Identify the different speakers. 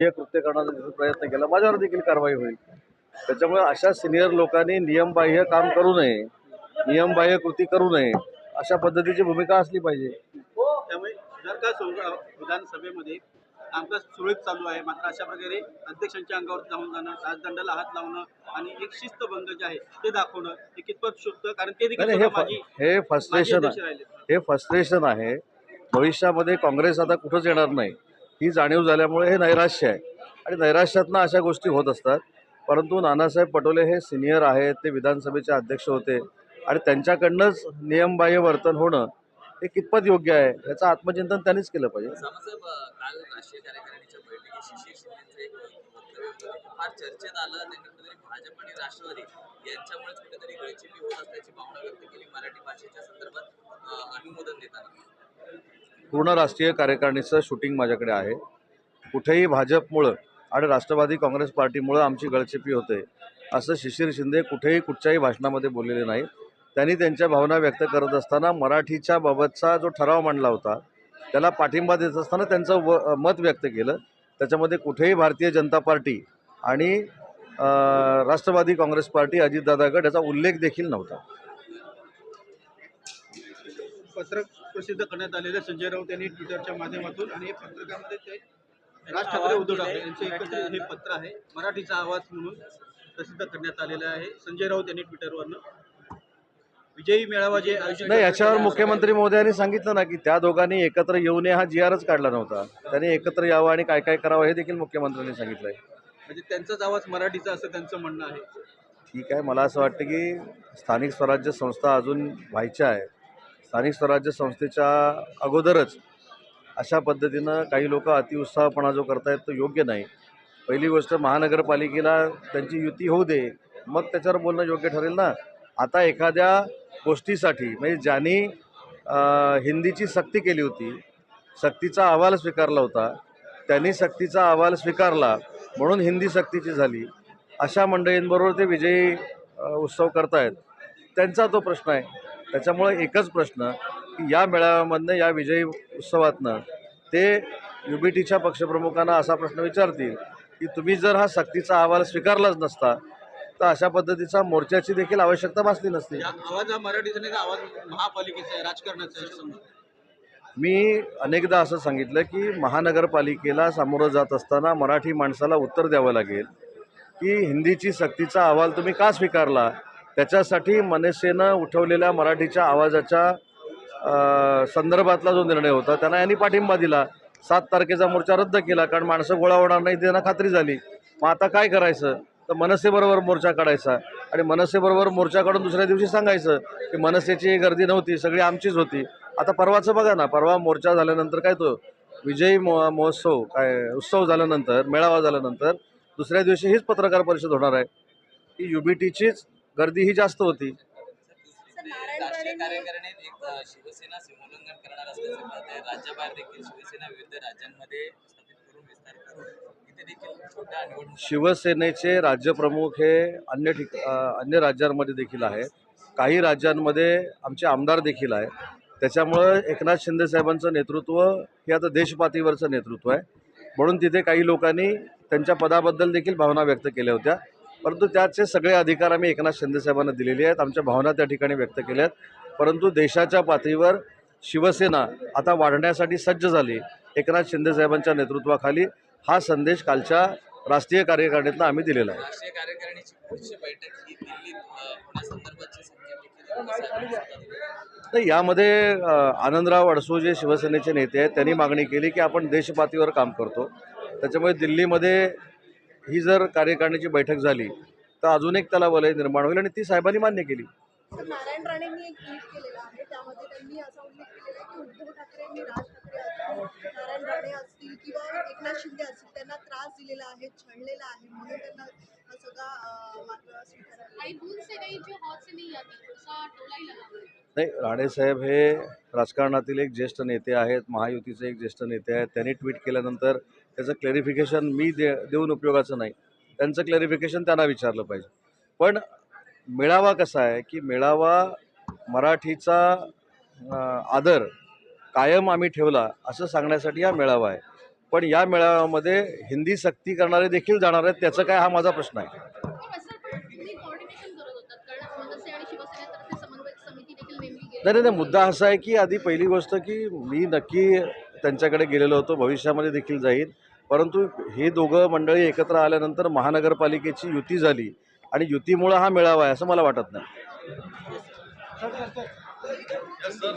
Speaker 1: हे कृत्य करण्याचा प्रयत्न केला. माझ्यावर देखील कारवाई होईल. त्याच्यामुळे अशा सिनियर लोकांनी नियमबाह्य काम करू नये. नियमबाह्य कृती करू नये. अशा पद्धतीची भूमिका असली पाहिजे.
Speaker 2: त्यामुळे जर का विधानसभेमध्ये कामकाज सुरळीत चालू आहे मात्र अशा प्रकारे अध्यक्षांच्या अंगावर जाऊन जाणं राजदंडाला हात लावणं आणि एक शिस्तभंग जे आहे ते दाखवणं हे कितपत शोधतं कारण ते देखील
Speaker 1: हे हे फ्रस्ट्रेशन हे फ्रस्ट्रेशन आहे. भविष्यामध्ये काँग्रेस आता कुठंच येणार नाही. ही जाणीव झाल्यामुळे हे नैराश्य आहे. आणि नैराश्यातनं अशा गोष्टी होत असतात. परंतु नानासाहेब पटोले हे सिनियर आहेत ते विधानसभेचे अध्यक्ष होते आणि त्यांच्याकडनंच नियमबाह्य वर्तन होणं हे कितपत योग्य आहे याचं आत्मचिंतन त्यांनीच केलं पाहिजे.
Speaker 3: चर्चेत आलं. त्यांनी कुठेतरी भाजप आणि राष्ट्रवादी यांच्यामुळेच कुठेतरी गळची होत असल्याची भावना व्यक्त केली मराठी भाषेच्या संदर्भात अ, अनुमोदन देताना
Speaker 1: पूर्ण राष्ट्रीय कार्यकारिणीचं शूटिंग माझ्याकडे आहे. कुठेही भाजपमुळं आणि राष्ट्रवादी काँग्रेस पार्टीमुळं आमची गळचेपी होते. असं शिशिर शिंदे कुठेही कुठच्याही भाषणामध्ये बोललेले नाही त्यांनी त्यांच्या भावना व्यक्त करत असताना मराठीच्या बाबतचा जो ठराव मांडला होता त्याला पाठिंबा देत असताना त्यांचं व मत व्यक्त केलं. त्याच्यामध्ये कुठेही भारतीय जनता पार्टी आणि राष्ट्रवादी काँग्रेस पार्टी अजितदादा गट याचा उल्लेख देखील नव्हता.
Speaker 2: पत्रक प्रसिद्ध करण्यात आलेलं संजय राऊत यांनी ट्विटरच्या माध्यमातून आणि पत्रकामध्ये ते राज ठाकरे उद्धव ठाकरे यांचे हे पत्र आहे. मराठीचा आवाज म्हणून प्रसिद्ध करण्यात आलेलं आहे. संजय राऊत यांनी ट्विटरवरनं विजयी मेळावा जे आयोजित
Speaker 1: नाही याच्यावर मुख्यमंत्री महोदयांनी सांगितलं ना की त्या दोघांनी एकत्र येऊ नये हा जी आरच काढला नव्हता. त्यांनी एकत्र यावं आणि काय काय करावं हे देखील मुख्यमंत्र्यांनी सांगितलंय.
Speaker 2: म्हणजे त्यांचाच आवाज मराठीचा असं त्यांचं म्हणणं आहे.
Speaker 1: ठीक आहे मला असं वाटतं की स्थानिक स्वराज्य संस्था अजून व्हायच्या आहे स्थानिक स्वराज्य संस्थेच्या अगोदरच अशा पद्धतीनं काही लोक अतिउत्साहपणा जो करतायत तो योग्य नाही. पहिली गोष्ट महानगरपालिकेला त्यांची युती होऊ दे मग त्याच्यावर बोलणं योग्य ठरेल ना? आता एखाद्या गोष्टीसाठी म्हणजे ज्यांनी हिंदीची सक्ती केली होती सक्तीचा अहवाल स्वीकारला होता त्यांनी सक्तीचा अहवाल स्वीकारला म्हणून हिंदी सक्तीची झाली. अशा मंडळींबरोबर ते विजयी उत्सव करतायत. त्यांचा तो प्रश्न आहे. त्याच्यामुळे एकच प्रश्न की या मेळाव्यामधनं या विजयी उत्सवातनं ते यू बी टीच्या पक्षप्रमुखांना असा प्रश्न विचारतील की तुम्ही जर हा सक्तीचा अहवाल स्वीकारलाच नसता तर अशा पद्धतीचा मोर्चाची देखील आवश्यकता भासली नसती.
Speaker 2: आवाज मराठीचा आवाज महापालिकेचा आहे राजकारणाचा
Speaker 1: मी अनेकदा असं सांगितलं की महानगरपालिकेला सामोरं जात असताना मराठी माणसाला उत्तर द्यावं लागेल की हिंदीची सक्तीचा अहवाल तुम्ही का स्वीकारला? त्याच्यासाठी मनसेनं उठवलेल्या मराठीच्या आवाजाच्या संदर्भातला जो निर्णय होता त्यांना यांनी पाठिंबा दिला. सात तारखेचा मोर्चा रद्द केला कारण माणसं गोळा होणार नाही त्यांना खात्री झाली. मग आता काय करायचं? तर मनसेबरोबर मोर्चा काढायचा आणि मनसेबरोबर मोर्चा काढून दुसऱ्या दिवशी सांगायचं की मनसेची गर्दी नव्हती सगळी आमचीच होती. आता परवाचं बघा ना परवा मोर्चा झाल्यानंतर काय तो विजयी मो महोत्सव काय उत्सव झाल्यानंतर मेळावा झाल्यानंतर दुसऱ्या दिवशी हीच पत्रकार परिषद होणार आहे. की यू बी टीचीच गर्दी ही जास्त होती.
Speaker 3: राष्ट्रीय कार्यकारिणीत एक अ, शिवसेना सीमोल्लंघन करणार असल्याचं कळत आहे राज्याबाहेर देखील शिवसेना विविध राज्यांमध्ये स्थापित करून विस्तार करून इथे देखील छोट्या निवडणूक
Speaker 1: शिवसेनेचे राज्यप्रमुख हे अन्य ठिक अन्य राज्यांमध्ये देखील आहेत. काही राज्यांमध्ये आमचे आमदार देखील आहेत. त्याच्यामुळं एकनाथ शिंदे साहेबांचं नेतृत्व हे आता देशपातळीवरचं नेतृत्व आहे. म्हणून तिथे काही लोकांनी त्यांच्या पदाबद्दल देखील भावना व्यक्त केल्या होत्या. परंतु त्याचे सगळे अधिकार आम्ही एकनाथ शिंदे साहेबांना दिलेले आहेत. आमच्या भावना त्या ठिकाणी व्यक्त केल्या आहेत. परंतु देशाच्या पातळीवर शिवसेना आता वाढण्यासाठी सज्ज झाली एकनाथ शिंदे साहेबांच्या नेतृत्वाखाली. हा संदेश कालच्या राष्ट्रीय कार्यकारिणीतनं आम्ही दिलेला आहे. तर यामध्ये आनंदराव अडसू जे शिवसेनेचे नेते आहेत. त्यांनी मागणी केली की आपण देशपातळीवर काम करतो. त्याच्यामुळे दिल्लीमध्ये ही जर कार्यकारिणीची बैठक झाली तर अजून एक त्याला वलय निर्माण होईल आणि ती साहेबांनी मान्य केली.
Speaker 4: तर नारायण राणेंनी एक ट्विट केलेलं आहे त्यामध्ये त्यांनी असा उल्लेख केलेला आहे की उद्धव ठाकरेंनी राज ठाकरे असतील नारायण राणे असतील किंवा एकनाथ शिंदे असतील त्यांना त्रास दिलेला आहे छळलेला आहे म्हणून त्यांना हा सगळा अं, मार्ग स्वीकारायला
Speaker 5: आई दूर से गई जो हाथ से नहीं
Speaker 1: नाही राणेसाहेब हे राजकारणातील एक ज्येष्ठ नेते आहेत महायुतीचे एक ज्येष्ठ नेते आहेत त्यांनी ट्विट केल्यानंतर त्याचं क्लॅरिफिकेशन मी दे देऊन उपयोगाचं नाही. त्यांचं क्लॅरिफिकेशन त्यांना विचारलं पाहिजे. पण मेळावा कसा आहे की मेळावा मराठीचा आदर कायम आम्ही ठेवला असं सांगण्यासाठी हा मेळावा आहे. पण या मेळाव्यामध्ये हिंदी सक्ती करणारे देखील जाणार आहेत त्याचं काय हा माझा प्रश्न आहे. नाही नाही नाही, मुद्दा असा आहे की आधी पहिली गोष्ट की मी नक्की त्यांच्याकडे गेलेलो होतो भविष्यामध्ये देखील जाईल. परंतु हे दोघं मंडळी एकत्र आल्यानंतर महानगरपालिकेची युती झाली आणि युतीमुळं हा मेळावा आहे असं मला वाटत नाही.